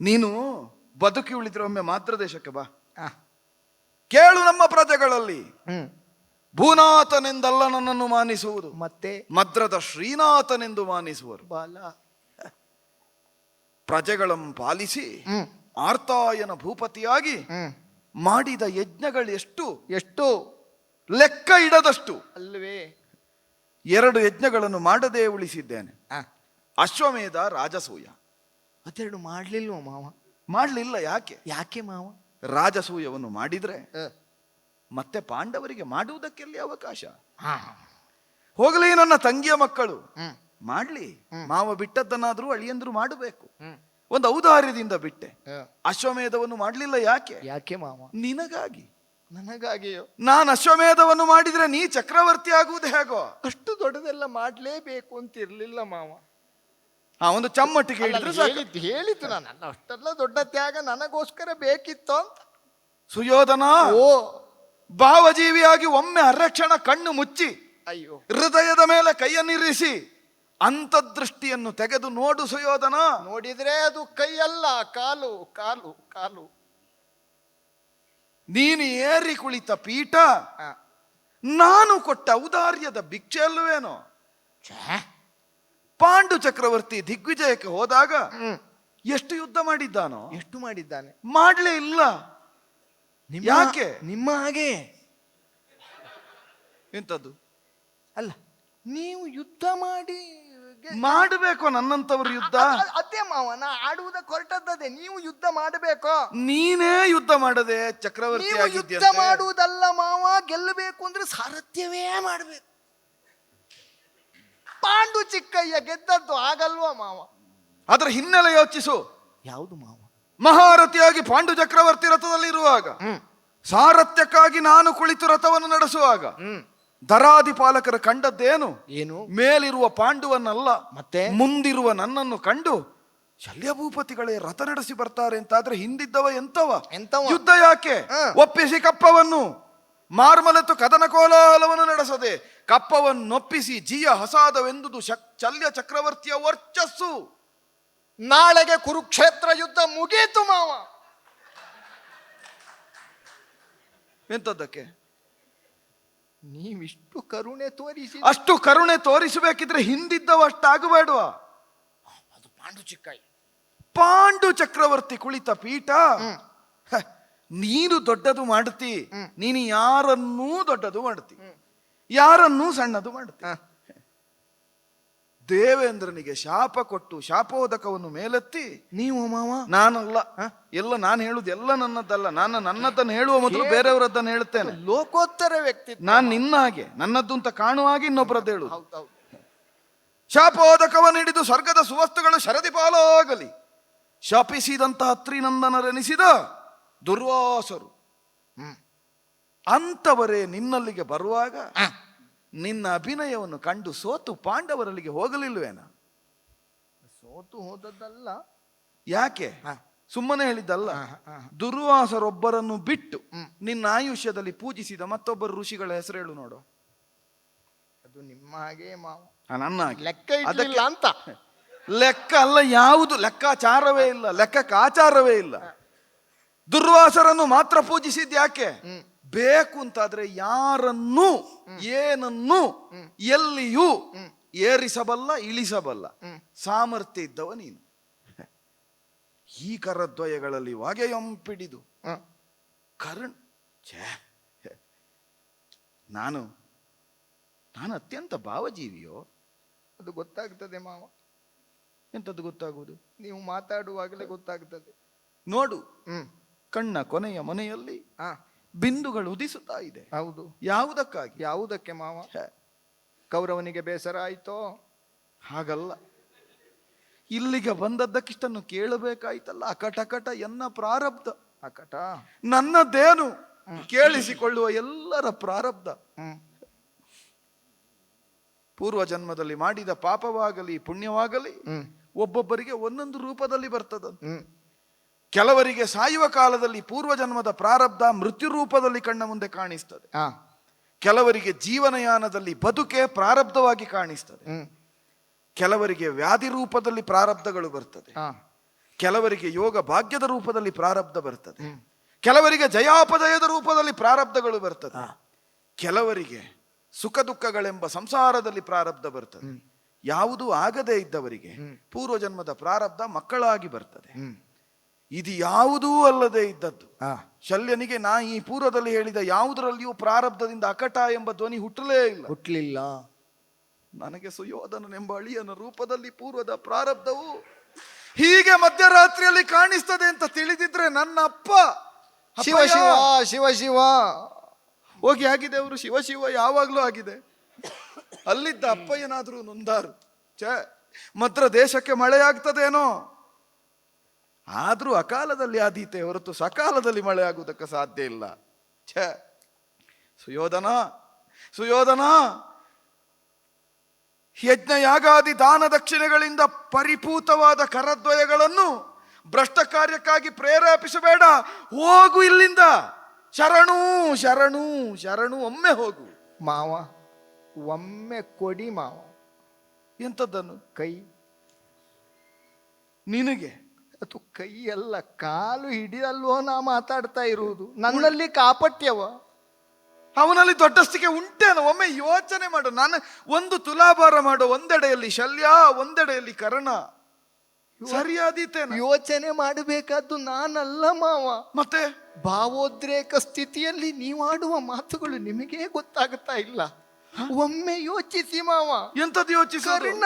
ನೀನು ಬದುಕಿ ಉಳಿದ್ರೆ ಒಮ್ಮೆ ಮಾತೃ ದೇಶಕ್ಕೆ ಬಾ. ಕೇಳು ನಮ್ಮ ಪ್ರಜೆಗಳಲ್ಲಿ. ಭೂನಾಥನೆಂದಲ್ಲ ನನ್ನನ್ನು ಮಾನಿಸುವುದು. ಮತ್ತೆ? ಮದ್ರದ ಶ್ರೀನಾಥನೆಂದು ಮಾನಿಸುವರು. ಬಾಲ. ಪ್ರಜೆಗಳಂ ಪಾಲಿಸಿ ಆರ್ತಾಯನ ಭೂಪತಿಯಾಗಿ ಮಾಡಿದ ಯಜ್ಞಗಳು ಎಷ್ಟು? ಎಷ್ಟು? ಲೆಕ್ಕ ಇಡದಷ್ಟು. ಅಲ್ವೇ? ಎರಡು ಯಜ್ಞಗಳನ್ನು ಮಾಡದೇ ಉಳಿಸಿದ್ದೇನೆ. ಅಶ್ವಮೇಧ ರಾಜಸೂಯ. ಅದೆರಡು ಮಾಡ್ಲಿಲ್ವ ಮಾವ? ಮಾಡಲಿಲ್ಲ ಯಾಕೆ? ಯಾಕೆ ಮಾವ? ರಾಜಸೂಯವನ್ನು ಮಾಡಿದ್ರೆ ಮತ್ತೆ ಪಾಂಡವರಿಗೆ ಮಾಡುವುದಕ್ಕೆಲ್ಲಿ ಅವಕಾಶ? ಹೋಗಲಿ ನನ್ನ ತಂಗಿಯ ಮಕ್ಕಳು. ಮಾಡ್ಲಿ. ಮಾವ ಬಿಟ್ಟದ್ದನ್ನಾದ್ರೂ ಅಳಿಯಂದ್ರು ಮಾಡಬೇಕು. ಒಂದು ಔದಾರ್ಯದಿಂದ ಬಿಟ್ಟೆ. ಅಶ್ವಮೇಧವನ್ನು ಮಾಡಲಿಲ್ಲ ಯಾಕೆ? ಯಾಕೆ ಮಾವ? ನಿನಗಾಗಿ. ನನಗಾಗಿಯೋ? ನಾನು ಅಶ್ವಮೇಧವನ್ನು ಮಾಡಿದ್ರೆ ನೀ ಚಕ್ರವರ್ತಿ ಆಗುವುದು ಹೇಗೋ? ಅಷ್ಟು ದೊಡ್ಡದೆಲ್ಲ ಮಾಡ್ಲೇಬೇಕು ಅಂತ ಇರ್ಲಿಲ್ಲ ಮಾವ. ಆ ಒಂದು ಚಮ್ಮಟ್ಟಿಗೆ ಹೇಳಿದ್ರು ಸಾಕು. ಹೇಳಿದ್ದು ಹೇಳಿದ್ದು ನಾನು. ನನ್ನ ಅಷ್ಟೆಲ್ಲ ದೊಡ್ಡ ತ್ಯಾಗ ನನಗೋಸ್ಕರ ಬೇಕಿತ್ತು ಅಂತ. ಸುಯೋಧನ ಓ. ಭಾವಜೀವಿಯಾಗಿ ಒಮ್ಮೆ ಅರಕ್ಷಣ ಕಣ್ಣು ಮುಚ್ಚಿ ಅಯ್ಯೋ. ಹೃದಯದ ಮೇಲೆ ಕೈಯನ್ನಿರಿಸಿ ಅಂತದೃಷ್ಟಿಯನ್ನು ತೆಗೆದು ನೋಡು ಸುಯೋಧನ. ನೋಡಿದ್ರೆ ಅದು ಕೈಯಲ್ಲ ಕಾಲು ಕಾಲು ಕಾಲು. ನೀನು ಏರಿ ಕುಳಿತ ಪೀಠ ನಾನು ಕೊಟ್ಟ ಔದಾರ್ಯದ ಭಿಕ್ಷೆ ಅಲ್ಲವೇನೋ? ಛೇ. ಪಾಂಡು ಚಕ್ರವರ್ತಿ ದಿಗ್ವಿಜಯಕ್ಕೆ ಹೋದಾಗ. ಎಷ್ಟು ಯುದ್ಧ ಮಾಡಿದ್ದಾನೋ? ಎಷ್ಟು ಮಾಡಿದ್ದಾನೆ? ಮಾಡ್ಲೇ ಇಲ್ಲ. ಯಾಕೆ? ನಿಮ್ಮ ಹಾಗೆ. ಎಂತದ್ದು? ಅಲ್ಲ ನೀವು ಯುದ್ಧ ಮಾಡಿ ಮಾಡಬೇಕು ನನ್ನಂತವ್ರ ಯುದ್ಧ? ಅದ್- ನಾ ಆಡುವುದಕ್ಕೆ ಹೊರಟದ್ದದೆ ನೀವು ಯುದ್ಧ ಮಾಡಬೇಕು? ನೀನೇ ಯುದ್ಧ ಮಾಡದೆ ಚಕ್ರವರ್ತಿ ಯುದ್ಧ. ಮಾಡುವುದಲ್ಲ ಮಾವ. ಗೆಲ್ಲಬೇಕು ಅಂದ್ರೆ ಸಾರಥ್ಯವೇ ಮಾಡಬೇಕು. ಚಿಕ್ಕಯ್ಯ ಗೆದ್ದದ್ದು ಆಗಲ್ವಾ ಮಾವ? ಅದರ ಹಿನ್ನೆಲೆ ಯೋಚಿಸು. ಯಾವುದು ಮಾವ? ಮಹಾರಥಿಯಾಗಿ ಪಾಂಡು ಚಕ್ರವರ್ತಿ ರಥದಲ್ಲಿ ಇರುವಾಗ ಹ್ಮ್. ಸಾರಥ್ಯಕ್ಕಾಗಿ ನಾನು ಕುಳಿತು ರಥವನ್ನು ನಡೆಸುವಾಗ ಹ್ಮ್. ದರಾದಿಪಾಲಕರು ಕಂಡದ್ದೇನು? ಏನು? ಮೇಲಿರುವ ಪಾಂಡುವನ್ನಲ್ಲ ಮತ್ತೆ? ಮುಂದಿರುವ ನನ್ನನ್ನು ಕಂಡು ಶಲ್ಯ ಭೂಪತಿಗಳೇ ರಥ ನಡೆಸಿ ಬರ್ತಾರೆ ಅಂತಾದ್ರೆ ಹಿಂದಿದ್ದವ ಎಂತವ? ಎಂತವ? ಯುದ್ಧ ಯಾಕೆ? ಒಪ್ಪಿಸಿ ಕಪ್ಪವನ್ನು. ಮಾರ್ಮಲೆತ್ತು ಕದನ ಕೋಲಾಹಲವನ್ನು ನಡೆಸದೆ ಕಪ್ಪವನ್ನೊಪ್ಪಿಸಿ ಜೀಯ ಹೊಸಾದವೆಂದುದು ಶಕ್- ಶಲ್ಯ ಚಕ್ರವರ್ತಿಯ ವರ್ಚಸ್ಸು. ನಾಳೆಗೆ ಕುರುಕ್ಷೇತ್ರ ಯುದ್ಧ ಮುಗೀತು ಮಾವ. ಎಂತದ್ದಕ್ಕೆ? ನೀವಿಷ್ಟು ಕರುಣೆ ತೋರಿಸಿ ಅಷ್ಟು ಕರುಣೆ ತೋರಿಸಬೇಕಿದ್ರೆ ಹಿಂದಿದ್ದವ ಅಷ್ಟಾಗಬೇಡುವ. ಅದು ಪಾಂಡು ಚಿಕ್ಕಾಯಿ. ಪಾಂಡು ಚಕ್ರವರ್ತಿ ಕುಳಿತ ಪೀಠ. ನೀನು ದೊಡ್ಡದು ಮಾಡ್ತಿ ನೀನು ಯಾರನ್ನೂ ದೊಡ್ಡದು ಮಾಡ್ತಿ ಯಾರನ್ನೂ ಸಣ್ಣದು ಮಾಡ್ತಿ ದೇವೇಂದ್ರನಿಗೆ ಶಾಪ ಕೊಟ್ಟು ಶಾಪೋದಕವನ್ನು ಮೇಲೆತ್ತಿ ನೀವು ಮಾವ? ನಾನಲ್ಲ. ಎಲ್ಲ ನಾನು ಹೇಳುದು ಎಲ್ಲ ನನ್ನದ್ದಲ್ಲ ನಾನು ನನ್ನದನ್ನು ಹೇಳುವ ಮೊದಲು ಬೇರೆಯವರದ್ದನ್ನು ಹೇಳುತ್ತೇನೆ ಲೋಕೋತ್ತರ ವ್ಯಕ್ತಿ ನಾನು ನಿನ್ನ ಹಾಗೆ. ನನ್ನದ್ದು ಅಂತ ಕಾಣುವ ಹಾಗೆ ಇನ್ನೊಬ್ಬರದ್ದು ಹೇಳು ಶಾಪೋದಕವನ್ನು ಹಿಡಿದು ಸ್ವರ್ಗದ ಸುವಸ್ತುಗಳು ಶರದಿ ಪಾಲಾಗಲಿ. ಶಪಿಸಿದಂತಹ ತ್ರಿನಂದನರೆನಿಸಿದ ದುರ್ವಾಸರು. ಹ್ಮ್. ಅಂತವರೇ ನಿನ್ನಲ್ಲಿಗೆ ಬರುವಾಗ ನಿನ್ನ ಅಭಿನಯವನ್ನು ಕಂಡು ಸೋತು ಪಾಂಡವರಲ್ಲಿಗೆ ಹೋಗಲಿಲ್ವೇನ ಸೋತು ಹೋದದ್ದಲ್ಲ. ಯಾಕೆ. ಸುಮ್ಮನೆ ಹೇಳಿದ್ದಲ್ಲ. ದುರ್ವಾಸರೊಬ್ಬರನ್ನು ಬಿಟ್ಟು ನಿನ್ನ ಆಯುಷ್ಯದಲ್ಲಿ ಪೂಜಿಸಿದ ಮತ್ತೊಬ್ಬರು ಋಷಿಗಳ ಹೆಸರು ಹೇಳು ನೋಡು. ಅದು ನಿಮ್ಮ ಹಾಗೆ ನನ್ನ ಹಾಗೆ. ಲೆಕ್ಕ ಅಂತ. ಲೆಕ್ಕ ಅಲ್ಲ ಯಾವುದು ಲೆಕ್ಕಾಚಾರವೇ ಇಲ್ಲ ಲೆಕ್ಕಕ್ಕಾಚಾರವೇ ಇಲ್ಲ. ದುರ್ವಾಸರನ್ನು ಮಾತ್ರ ಪೂಜಿಸಿದ್ ಯಾಕೆ? ಬೇಕು ಅಂತಾದ್ರೆ ಯಾರನ್ನು ಏನನ್ನು ಎಲ್ಲಿಯೂ ಏರಿಸಬಲ್ಲ ಇಳಿಸಬಲ್ಲ. ಸಾಮರ್ಥ್ಯ ಇದ್ದವ ನೀನು. ಈ ಕರದ್ವಯಗಳಲ್ಲಿ ಹೊಗೆಯೊಂಪಿಡಿದು ಪಿಡಿದು. ಕರುಣ್. ಛೇ. ನಾನು ನಾನು ಅತ್ಯಂತ ಭಾವಜೀವಿಯೋ? ಅದು ಗೊತ್ತಾಗ್ತದೆ ಮಾವ. ಎಂತದ್ದು ಗೊತ್ತಾಗುವುದು? ನೀವು ಮಾತಾಡುವಾಗಲೇ ಗೊತ್ತಾಗ್ತದೆ. ನೋಡು. ಹ್ಮ್. ಕಣ್ಣ ಕೊನೆಯ ಮನೆಯಲ್ಲಿ ಆ. ಬಿಂದುಗಳು ಉದಿಸುತ್ತಾ ಇದೆ. ಹೌದು. ಯಾವುದಕ್ಕಾಗಿ? ಯಾವುದಕ್ಕೆ ಮಾವ? ಛೆ, ಕೌರವನಿಗೆ ಬೇಸರ ಆಯ್ತೋ? ಹಾಗಲ್ಲ. ಇಲ್ಲಿಗೆ ಬಂದದ್ದಕ್ಕಿಷ್ಟನ್ನು ಕೇಳಬೇಕಾಯ್ತಲ್ಲ. ಅಕಟಕಟ ಎನ್ನ ಪ್ರಾರಬ್ಧ. ಅಕಟ. ನನ್ನದೇನು ಕೇಳಿಸಿಕೊಳ್ಳುವ ಎಲ್ಲರ ಪ್ರಾರಬ್ಧ. ಹ್ಮ್. ಪೂರ್ವ ಜನ್ಮದಲ್ಲಿ ಮಾಡಿದ ಪಾಪವಾಗಲಿ ಪುಣ್ಯವಾಗಲಿ ಹ್ಮ್. ಒಬ್ಬೊಬ್ಬರಿಗೆ ಒಂದೊಂದು ರೂಪದಲ್ಲಿ ಬರ್ತದ ಹ್ಮ್. ಕೆಲವರಿಗೆ ಸಾಯುವ ಕಾಲದಲ್ಲಿ ಪೂರ್ವ ಜನ್ಮದ ಪ್ರಾರಬ್ಧ ಮೃತ್ಯು ರೂಪದಲ್ಲಿ ಕಣ್ಣ ಮುಂದೆ ಕಾಣಿಸ್ತದೆ. ಹಾ. ಕೆಲವರಿಗೆ ಜೀವನಯಾನದಲ್ಲಿ ಬದುಕೆ ಪ್ರಾರಬ್ಧವಾಗಿ ಕಾಣಿಸ್ತದೆ. ಕೆಲವರಿಗೆ ವ್ಯಾಧಿ ರೂಪದಲ್ಲಿ ಪ್ರಾರಬ್ಧಗಳು ಬರ್ತದೆ. ಕೆಲವರಿಗೆ ಯೋಗ ಭಾಗ್ಯದ ರೂಪದಲ್ಲಿ ಪ್ರಾರಬ್ಧ ಬರ್ತದೆ. ಕೆಲವರಿಗೆ ಜಯಾಪಜಯದ ರೂಪದಲ್ಲಿ ಪ್ರಾರಬ್ಧಗಳು ಬರ್ತದೆ. ಕೆಲವರಿಗೆ ಸುಖ ದುಃಖಗಳೆಂಬ ಸಂಸಾರದಲ್ಲಿ ಪ್ರಾರಬ್ಧ ಬರ್ತದೆ. ಯಾವುದೂ ಆಗದೇ ಇದ್ದವರಿಗೆ ಪೂರ್ವಜನ್ಮದ ಪ್ರಾರಬ್ಧ ಮಕ್ಕಳಾಗಿ ಬರ್ತದೆ. ಇದು ಯಾವುದೂ ಅಲ್ಲದೆ ಇದ್ದದ್ದು. ಶಲ್ಯನಿಗೆ ನಾ ಈ ಪೂರ್ವದಲ್ಲಿ ಹೇಳಿದ ಯಾವುದರಲ್ಲಿಯೂ ಪ್ರಾರಬ್ಧದಿಂದ ಅಕಟ ಎಂಬ ಧ್ವನಿ ಹುಟ್ಟಲೇ ಇಲ್ಲ. ಹುಟ್ಟಲಿಲ್ಲ ನನಗೆ ಸುಯೋಧನನೆಂಬ ಅಳಿಯನ ರೂಪದಲ್ಲಿ ಪೂರ್ವದ ಪ್ರಾರಬ್ಧವು ಹೀಗೆ ಮಧ್ಯರಾತ್ರಿಯಲ್ಲಿ ಕಾಣಿಸ್ತದೆ ಅಂತ ತಿಳಿದಿದ್ರೆ ನನ್ನ ಅಪ್ಪ ಶಿವ ಶಿವ ಶಿವ ಶಿವ. ಹೋಗಿ ಆಗಿದೆ ಅವರು ಶಿವ ಶಿವ ಯಾವಾಗ್ಲೂ ಆಗಿದೆ. ಅಲ್ಲಿದ್ದ ಅಪ್ಪ ಏನಾದರೂ ನೊಂದಾರು. ಛೇ ಮದ್ರ ದೇಶಕ್ಕೆ ಮಳೆಯಾಗ್ತದೇನೋ? ಆದ್ರೂ ಅಕಾಲದಲ್ಲಿ ಆದೀತೆ ಹೊರತು ಸಕಾಲದಲ್ಲಿ ಮಳೆ ಆಗುವುದಕ್ಕೆ ಸಾಧ್ಯ ಇಲ್ಲ. ಛ ಸುಯೋಧನ ಸುಯೋಧನ! ಯಜ್ಞ ಯಾಗಾದಿ ದಾನ ದಕ್ಷಿಣೆಗಳಿಂದ ಪರಿಪೂತವಾದ ಕರದ್ವಯಗಳನ್ನು ಭ್ರಷ್ಟ ಕಾರ್ಯಕ್ಕಾಗಿ ಪ್ರೇರೇಪಿಸಬೇಡ. ಹೋಗು ಇಲ್ಲಿಂದ. ಶರಣು ಶರಣು ಶರಣು ಒಮ್ಮೆ ಹೋಗು. ಮಾವ ಒಮ್ಮೆ ಕೊಡಿ ಮಾವ. ಎಂಥದ್ದನ್ನು? ಕೈ. ನಿನಗೆ? ಅದು ಕೈ ಅಲ್ಲ ಕಾಲು ಹಿಡಿಯಲ್ವೋ ನಾ ಮಾತಾಡ್ತಾ ಇರುವುದು. ನನ್ನಲ್ಲಿ ಕಾಪಟ್ಯವ? ಅವನಲ್ಲಿ ದೊಡ್ಡಸ್ತಿಕೆ ಉಂಟೇನು ಒಮ್ಮೆ ಯೋಚನೆ ಮಾಡು. ನಾನು ಒಂದು ತುಲಾಭಾರ ಮಾಡೋ ಒಂದೆಡೆಯಲ್ಲಿ ಶಲ್ಯ ಒಂದೆಡೆಯಲ್ಲಿ ಕರ್ಣ. ಸರಿಯಾದೀತೆ ಯೋಚನೆ ಮಾಡಬೇಕಾದ್ದು ನಾನಲ್ಲ ಮಾವ. ಮತ್ತೆ? ಭಾವೋದ್ರೇಕ ಸ್ಥಿತಿಯಲ್ಲಿ ನೀವಾಡುವ ಮಾತುಗಳು ನಿಮಗೇ ಗೊತ್ತಾಗ್ತಾ ಇಲ್ಲ. ಒಮ್ಮೆ ಯೋಚಿಸಿ ಮಾವ. ಎಂಥದ್ದು ಯೋಚಿಸೋದು ಕರ್ಣ.